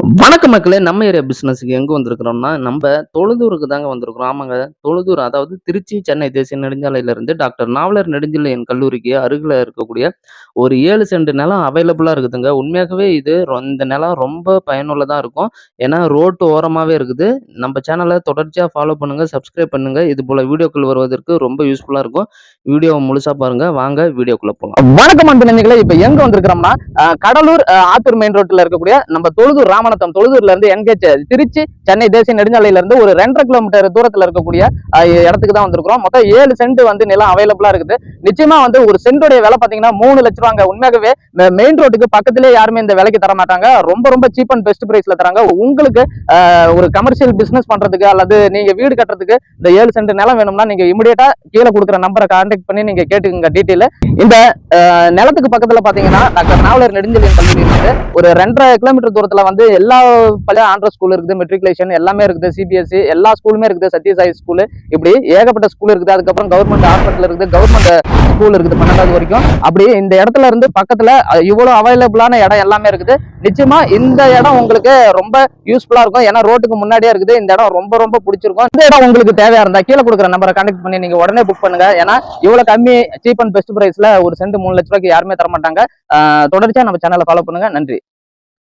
வணக்கம் மக்களே நம்ம ஏரியா பிசினஸ்க்கு எங்க வந்திருக்கிறோம்னா நம்ம தொழுதூருக்கு தாங்க வந்திருக்கிறோம். ஆமாங்க தொழுதூர் அதாவது திருச்சி சென்னை தேசிய நெடுஞ்சாலையில இருந்து டாக்டர் நாவலர் நெடுஞ்சாலையின் கல்லூரிக்கு அருகில் இருக்கக்கூடிய ஒரு ஏழு சென்ட் நிலம் அவைலபிளா இருக்குதுங்க. உண்மையாகவே இது இந்த நிலம் ரொம்ப பயனுள்ளதா இருக்கும். ஏன்னா ரோட்டு ஓரமாவே இருக்குது. நம்ம சேனலை தொடர்ச்சியா ஃபாலோ பண்ணுங்க சப்ஸ்கிரைப் பண்ணுங்க. இது போல வீடியோக்கள் வருவதற்கு ரொம்ப யூஸ்ஃபுல்லா இருக்கும். வீடியோவை முழுசா பாருங்க. வாங்க வீடியோக்குள்ள போகலாம் வணக்கம் அன்பு நண்பர்களே இப்போ எங்க வந்திருக்கிறோம்னா கடலூர் ஆத்தூர் மெயின் ரோட்ல இருக்கக்கூடிய நம்ம தொழுதூர் ராமநாதம் தொழுதூர்ல இருந்து என்கேச் திருச்சி சென்னை தேசிய நெடுஞ்சாலையில இருந்து ஒரு ரெண்டரை கிலோமீட்டர் தூரத்துல இருக்கக்கூடிய இடத்துக்கு தான் வந்திருக்கிறோம். மொத்தம் ஏழு சென்ட் வந்து நிலம் அவைலபிளா இருக்குது. நிச்சயமா வந்து ஒரு சென்டோடைய விலை பாத்தீங்கன்னா மூணு லட்ச ரூபாங்க. உண்மையாகவே மெயின் ரோட்டுக்கு பக்கத்திலே யாருமே இந்த விலைக்கு தர மாட்டாங்க. ரொம்ப ரொம்ப சீப் அண்ட் பெஸ்ட் பிரைஸ்ல தராங்க. உங்களுக்கு ஒரு கமர்ஷியல் பிசினஸ் பண்றதுக்கு அல்லது நீங்க வீடு கட்டுறதுக்கு இந்த ஏழு சென்ட் நிலம் வேணும்னா நீங்க இமிடியேட்டா கீழே கொடுக்குற நம்பரை கான்டாக்ட் பண்ணி நீங்க கேட்டுக்கோங்க டீட்டெயில் இந்த நிலத்துக்கு பக்கத்துல பாத்தீங்கன்னா டாக்டர் நாவலர் நெடுஞ்செலியன் கல்லூரி ஒரு ரெண்டரை கிலோமீட்டர் தூரத்துல வந்து எல்லா பழைய ஆண்ட்ரா ஸ்கூல் இருக்குது மெட்ரிகுலேஷன் எல்லாமே இருக்குது சிபிஎஸ்சி எல்லா ஸ்கூலுமே இருக்குது சத்யசாய் ஸ்கூலு இப்படி ஏகப்பட்ட ஸ்கூல் இருக்குது. அதுக்கப்புறம் கவர்மெண்ட் ஹாஸ்பிட்டல் இருக்குது கவர்மெண்ட் ஸ்கூல் இருக்குது பன்னெண்டாவது வரைக்கும். அப்படி இந்த இடத்துல இருந்து பக்கத்துல அஹ், இவ்வளவு அவைலபிளான இடம் எல்லாமே இருக்குது. நிச்சயமா இந்த இடம் உங்களுக்கு ரொம்ப யூஸ்ஃபுல்லா இருக்கும். ஏன்னா ரோட்டுக்கு முன்னாடியே இருக்குது. இந்த இடம் ரொம்ப ரொம்ப பிடிச்சிருக்கும். இந்த இடம் உங்களுக்கு தேவையா இருந்தா கீழே கொடுக்குற நம்பரை கான்டாக்ட் பண்ணி நீங்க உடனே புக் பண்ணுங்க. ஏன்னா இவ்வளவு கம்மி சீப் அண்ட் பெஸ்ட் பிரைஸ்ல ஒரு சென்ட் மூணு லட்ச ரூபாய்க்கு யாருமே தர மாட்டாங்க தொடர்ச்சியா நம்ம சேனலை ஃபாலோ பண்ணுங்க. நன்றி.